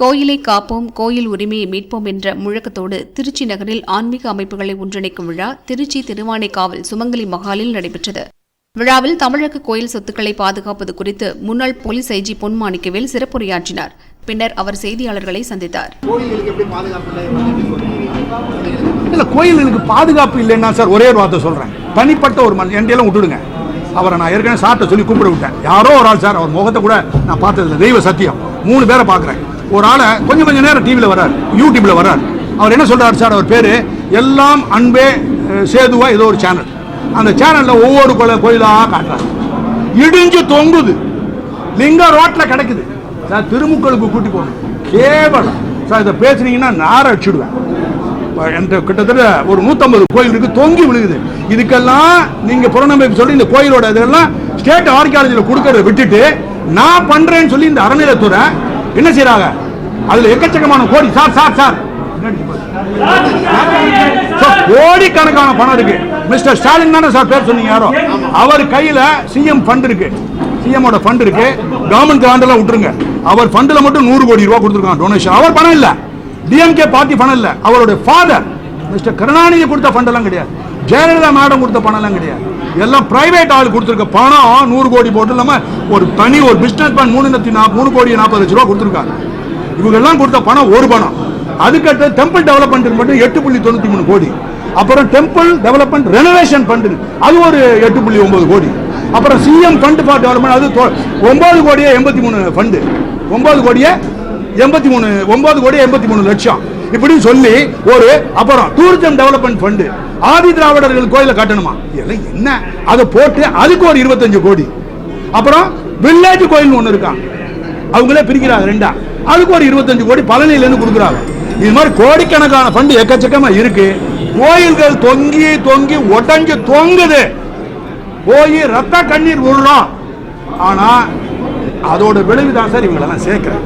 கோயிலை காப்போம் கோயில் உரிமையை மீட்போம் என்ற முழக்கத்தோடு திருச்சி நகரில் ஆன்மீக அமைப்புகளை ஒன்றிணைக்கும் விழா திருச்சி திருவானைக்காவல் சுமங்கலி மகாலில் நடைபெற்றது. விழாவில் தமிழக கோயில் சொத்துக்களை பாதுகாப்பது குறித்து முன்னாள் போலீஸ் ஐஜி பொன்மாணிக்கவேல் சிறப்புரையாற்றினார். பின்னர் அவர் செய்தியாளர்களை சந்தித்தார். கோயில்களுக்கு எப்படி பாதுகாப்பு இல்ல கோயில்களுக்கு பாதுகாப்பு இல்லைன்னா சார் ஒரே ஒரு வார்த்தை சொல்றேன். தனிப்பட்ட ஒரு மண் எண்டையெல்லாம் விட்டுடுங்க. அவரை நான் ஏற்கனவே சாட்டை சொல்லி கூப்பிட விட்டேன். யாரோ ஒரு ஆள் சார் அவர் முகத்தை கூட நான் பார்த்ததில்ல. தெய்வ சத்தியம். மூணு பேரை பார்க்குறேன். ஒரு ஆளை கொஞ்சம் கொஞ்சம் நேரம் டிவியில் வர்றார் யூடியூப்பில் வர்றார். அவர் என்ன சொல்கிறார் சார்? அவர் பேர் எல்லாம் அன்பே சேதுவா ஏதோ ஒரு சேனல் அந்த சேனலில் ஒவ்வொரு கோயில- கோயிலாக காட்டுறாரு. இடிஞ்சு தொங்குது. லிங்க ரோட்டில் கிடக்குது. சார் திருமுக்களுக்கு கூட்டி போகணும். கேவலம். சார் இதை பேசுனீங்கன்னா நார அடிச்சுடுவேன். என்கிட்ட கிட்டத்தட்ட ஒரு நூற்றம்பது கோயில் இருக்குது தொங்கி விழுகுது. இதுக்கெல்லாம் நீங்கள் புறநம்பிக்கை சொல்லி இந்த கோயிலோட இதெல்லாம் ஸ்டேட் ஆர்கியாலஜியில் கொடுக்கறத விட்டுட்டு நான் பண்ணுறேன்னு சொல்லி இந்த அறநிலையத்துறை என்ன செய்றாங்க? அதுல எக்கச்சக்கமான கோடி. Sir sir sir. கோடிக்கணக்கான பணம் இருக்கு. மிஸ்டர் ஸ்டாலின் தானே சார் பேர் சொன்னீங்க யாரோ? அவர் கையில சிஎம் ஃபண்ட் இருக்கு. சிஎம்மோட ஃபண்ட் இருக்கு. கவர்மெண்ட் கிராண்டெல்லாம் விட்டுருங்க. அவர் ஃபண்டில் மட்டும் நூறு கோடி ரூபா கொடுத்துருக்காங்க டொனேஷன் அவர் பணம் இல்ல. டிஎம்கே பார்ட்டி பணம் இல்ல. அவருடைய ஃபாதர் மிஸ்டர் கருணாநிதி கொடுத்த ஃபண்ட் எல்லாம் கிடையாது. ஜெயலலிதா மேடம் கொடுத்த பணம் எல்லாம் கிடையாது. எல்லாம் பிரைவேட் ஆள் கொடுத்துருக்க பணம் நூறு கோடி போட்டு இல்லாம ஒரு தனி ஒரு பிஸ்னஸ் மேன் மூணு லட்சத்தி நாற்பது மூணு கோடி நாற்பது லட்ச ரூபா கொடுத்துருக்காங்க. இவங்கெல்லாம் கொடுத்த பணம் ஒரு பணம். அதுக்கடுத்து டெம்பிள் டெவலப்மெண்ட் மட்டும் எட்டு புள்ளி தொண்ணூத்தி மூணு கோடி. அப்புறம் டெம்பிள் டெவலப்மெண்ட் ரெனோவேஷன் ஃபண்டு அது ஒரு எட்டு புள்ளி ஒன்பது கோடி. அப்புறம் சிஎம் ஃபண்ட் ஃபார் டெவலப்மெண்ட் அது ஒன்பது கோடியே எண்பத்தி மூணு ஃபண்டு ஒன்பது கோடியே எண்பத்தி மூணு ஒன்பது கோடியே எண்பத்தி மூணு லட்சம். இப்படின்னு சொல்லி ஒரு அப்புறம் டூரிசம் டெவலப்மெண்ட் ஃபண்டு ஆதி திராவிடர்கள் கோயிலை கட்டணுமா? இதெல்லாம் என்ன? அதை போட்டு அதுக்கு ஒரு இருபத்தஞ்சு கோடி. அப்புறம் வில்லேஜ் கோயில் ஒன்று இருக்கான் அவங்களே பிரிக்கிறாங்க ரெண்டா. அதுக்கு ஒரு இருபத்தஞ்சு கோடி பழனியிலேருந்து கொடுக்குறாங்க. இது மாதிரி கோடிக்கணக்கான ஃபண்டு எக்கச்சக்கமா இருக்கு. கோயில்கள் தொங்கி தொங்கி உடஞ்சு தொங்குது. போய் ரத்த கண்ணீர் விடுறோம் ஆனா அதோட விளைவு தான் சார் இவங்களெல்லாம் சேர்க்குறேன்